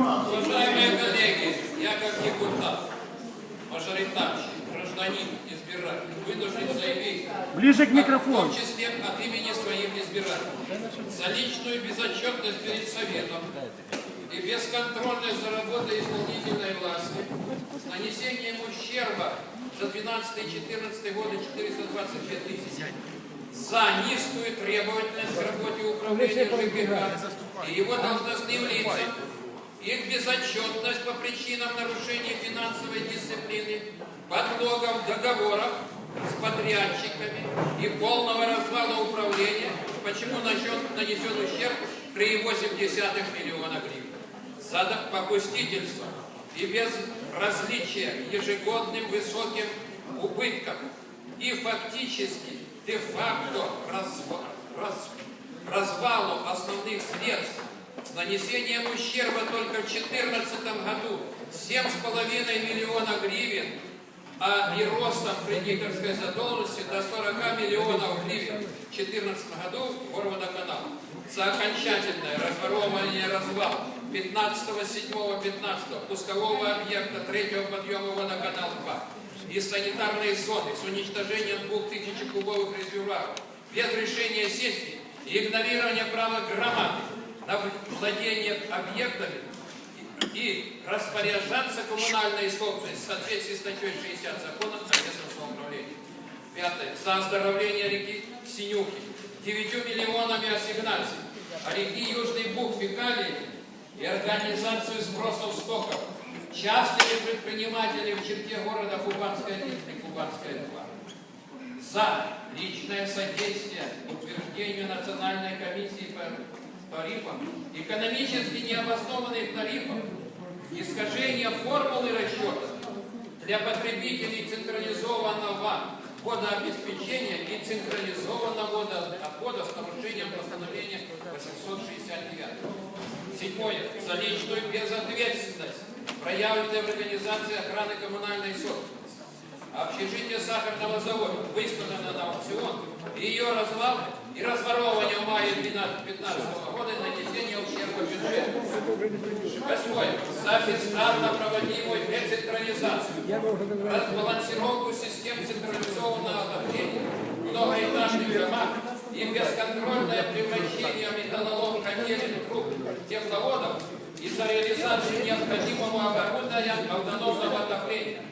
Уважаемые коллеги, я как депутат, мажоритарщик, гражданин, избиратель, вынужден заявить, Ближе к в микрофону. том числе от имени своих избирателей, за личную безотчетность перед Советом и бесконтрольность за работой исполнительной власти нанесением ущерба за 12-14 годы 422 тысячи, за низкую требовательность к работе управления ЖКХ и его должностным лицам, их безотчетность по причинам нарушения финансовой дисциплины, подлогов договоров с подрядчиками и полного развала управления, почему нанесен, ущерб 3,8 миллиона гривен. За попустительство и без различия ежегодным высоким убыткам и фактически де-факто разва- раз- развалу основных средств с нанесением ущерба только в 2014 году. 7,5 миллиона гривен, а и ростом кредиторской задолженности до 40 миллионов гривен. В 2014 году Горводоканал. За окончательное разворовывание развал 15.07.15 пускового объекта третьего подъема водоканал 2 и санитарной зоны с уничтожением 2000 кубовых резервуаров. Без решения сессии. И игнорирования права громады. На владение объектами и распоряжаться коммунальной собственностью в соответствии с статьей 60 закона о местном самоуправлении. Пятое. За оздоровление реки Синюхи 9 миллионами ассигнаций, а реки Южный Буг фекалиями и организацию сбросов стоков частными предпринимателями в черте города Кубанская 1 и Кубанская 2 за личное содействие утверждению Национальной комиссии по тарифам, экономически необоснованных тарифов, искажение формулы расчета для потребителей централизованного водообеспечения и централизованного водоотвода с нарушением постановления 869. Седьмое. За личную безответственность, проявленную в организации охраны коммунальной собственности. Общежитие сахарного завода выставлено на аукцион, и ее развал и разворовывание в мае 2015 года и нанесение ущерба бюджету. Восьмое. За бездарно проводимую децентрализацию, разбалансировку систем централизованного отопления, многоэтажных домах и бесконтрольное превращение металлолом котелин труб тепловодов и за реализацию необходимого оборудования автономного отопления.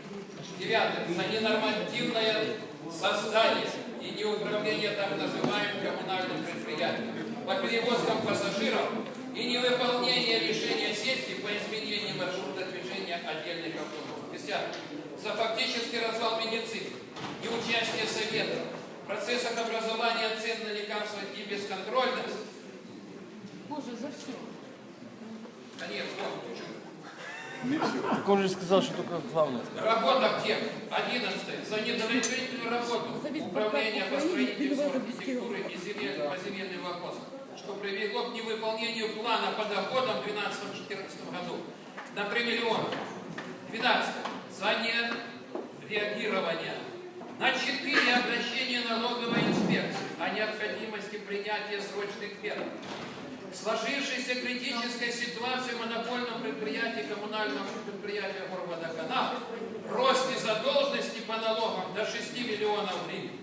Девятое. За ненормативное создание и неуправление так называемым коммунальным предприятием по перевозкам пассажиров и невыполнение решения сессии по изменению маршрута движения отдельных автобусов. Десятое. За фактический развал медицины, неучастие Совета в процессах образования цен на лекарства и бесконтрольность. Боже, за все. Конец. вот, чуть. Так он же сказал, что только главное. Работа аптек. 11. За недовлетворительную работу управления по строительству архитектуры и земель, по земельным вопросам, что привело к невыполнению плана по доходам в 2012-2014 году на 3 миллиона. 12. За нереагирование на 4 обращения налоговой инспекции о необходимости принятия срочных мер в сложившейся критической ситуации монопольном предприятии коммунального предприятия Горводоканал, росте задолженности по налогам до 6 миллионов гривен.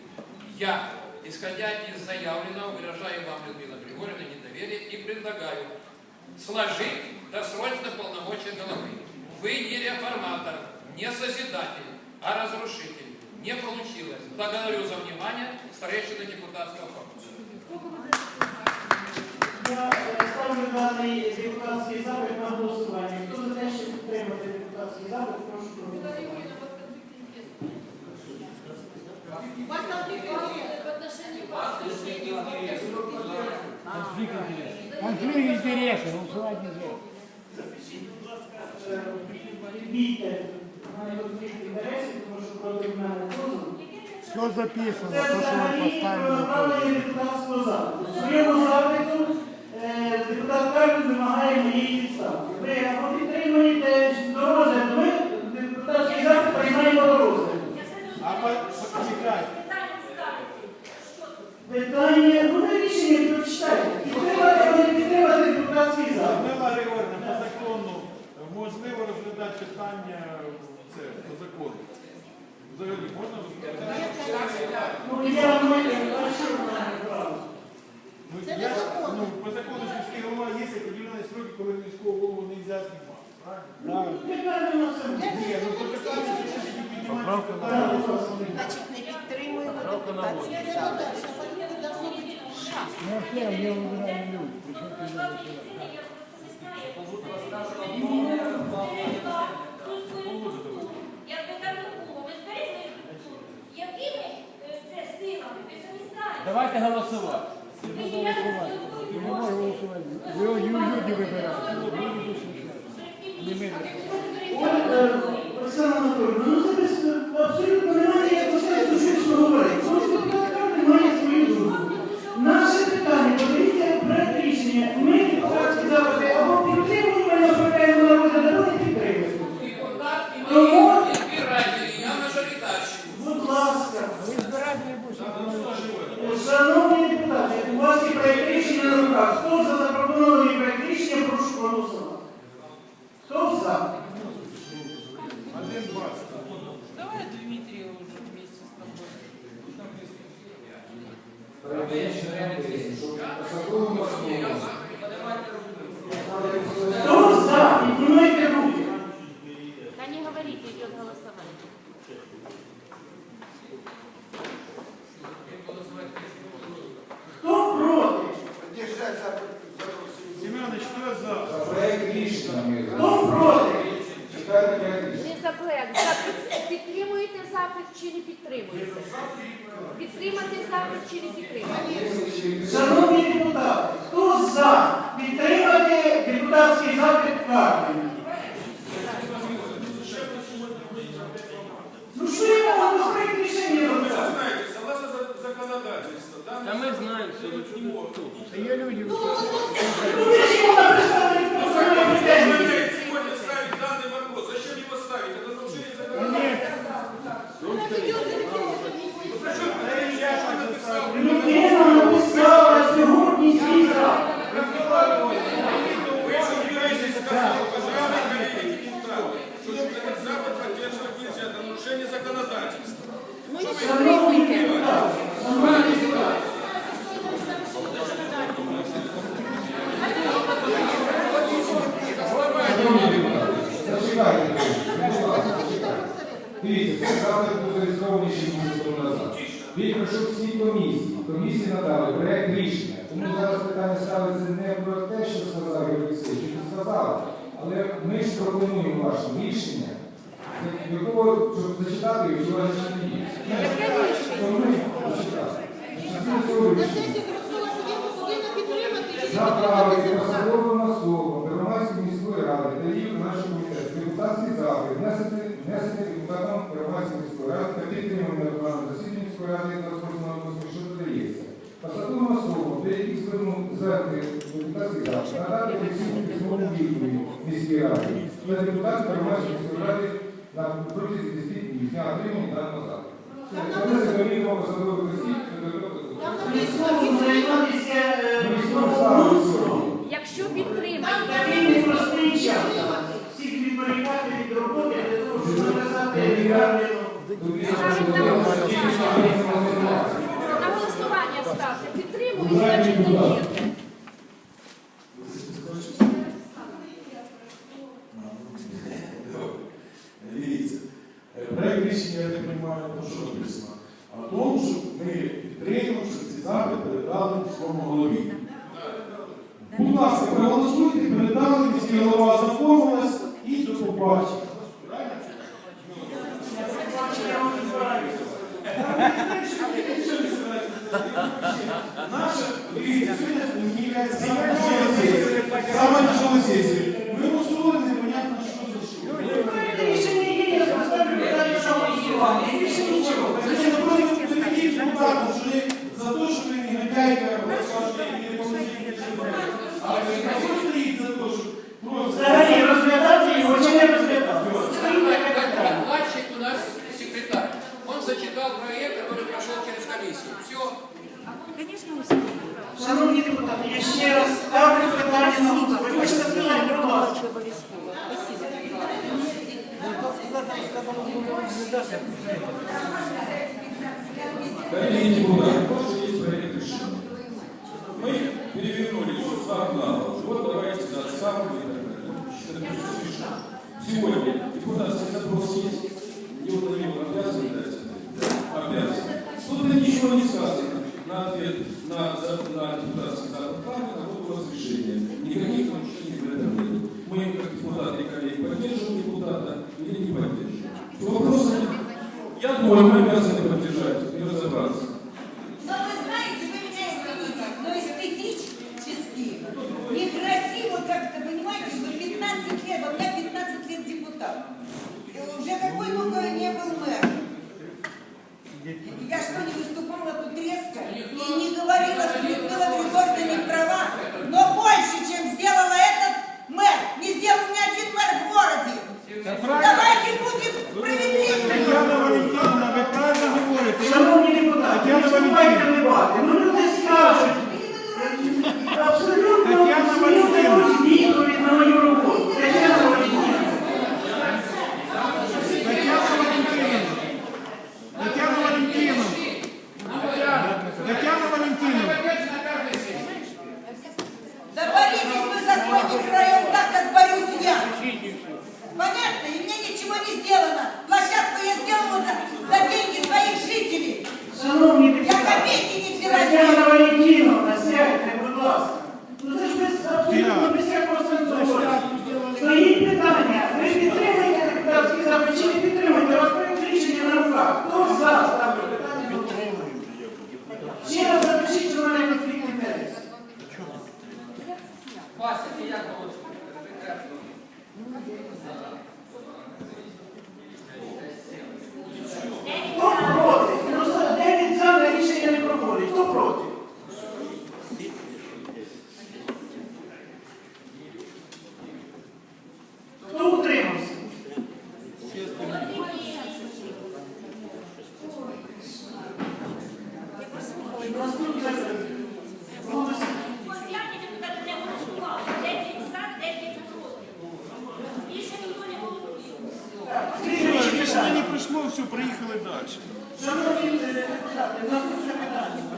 Я, исходя из заявленного, выражаю вам, Людмила Григорьевна, недоверие и предлагаю сложить досрочно полномочия головы. Вы не реформатор, не созидатель, а разрушитель. Не получилось. Благодарю за внимание. Старейшина депутатского корпуса. Я е, ставлю даний депутатський запит на голосування. Хто за те, щоб підтримати депутатський запит, прошу проголосувати. Конфликт интересов, голосовать нельзя. Е, Відмітьте в мене конфлікт інтересів, тому що проти мене позов. Все записано, Це то, что вы взагалі поставили. направлення депутатського структуру, якими е, це силами, ви самі знаєте. Давайте голосувати. Ви ніяк не Не спілкуєтеся. можу голосувати. Ви люди вибирають. Люди послухають. Не ми. Оксана Анатольовна, ну це без- абсолютно Хто за? Піднімайте руки. Та не говорите, идет голосование. Хто проти? Семенович, хто за? Проект рішення Хто проти? рішення. Не за проект. За- Підтримуєте запит чи не підтримуєте? Підтримати запит чи не підтримати? Шановні депутати, хто за підтримати депутатський запит Карпіна? Ну що я можу з проект рішення робити? знаете, согласно за- законодательству, да, Та ми знаємо, що ви Це є люди. собираетесь сказать, уважаемые коллеги депутаты, что этот запад поддерживать нельзя. Это нарушение законодательства. Ну і підтримуйте. Зачекайте. будь ласка. Дивіться, цей запит був зареєстрований ще місяць тому назад. Він пройшов всі комісії. Комісії надали проект рішення. Тому зараз питання ставиться не про те, що сказав Юрій Олексійович, що сказав, але ми ж пропонуємо ваше рішення, до щоб зачитати і вживати чи ні. Направити посадовим особам Первомайської міської ради та її нашому комітету депутатський запит внесений депутатом Первомайської міської ради та підтриманий на засіданні міської ради надано слово, до яких звернув депутатський ради, надати оцінку письмову відповідь міській раді на депутатській громадській раді на протязі 10 днів на отримання даного запиту. Ми звернуємо посадових осіб, Якщо підтримаєте, всіх відповідати від роботи, не того, щоб доказати. Значить даєте. Дивіться, е, рішення, я так розумію, про що написано? А тому, що ми підтримуємо, що ці запити передали міському голові. Будь ласка, проголосуйте, передали, голова заповнилась і до побачення. Наша, дивіться, сьогодні мені кажеться, саме тяжела сесія. Проект, который прошел через комиссию. Все. Шановні депутати, я ще раз ставлю питання на голосування. Ви хочете сказати, будь ласка. Коллеги депутаты, тоже есть проект решения. Мы перевернули все с ног на голову. Вот давайте за отставку и так далее. Сегодня депутатский запрос есть.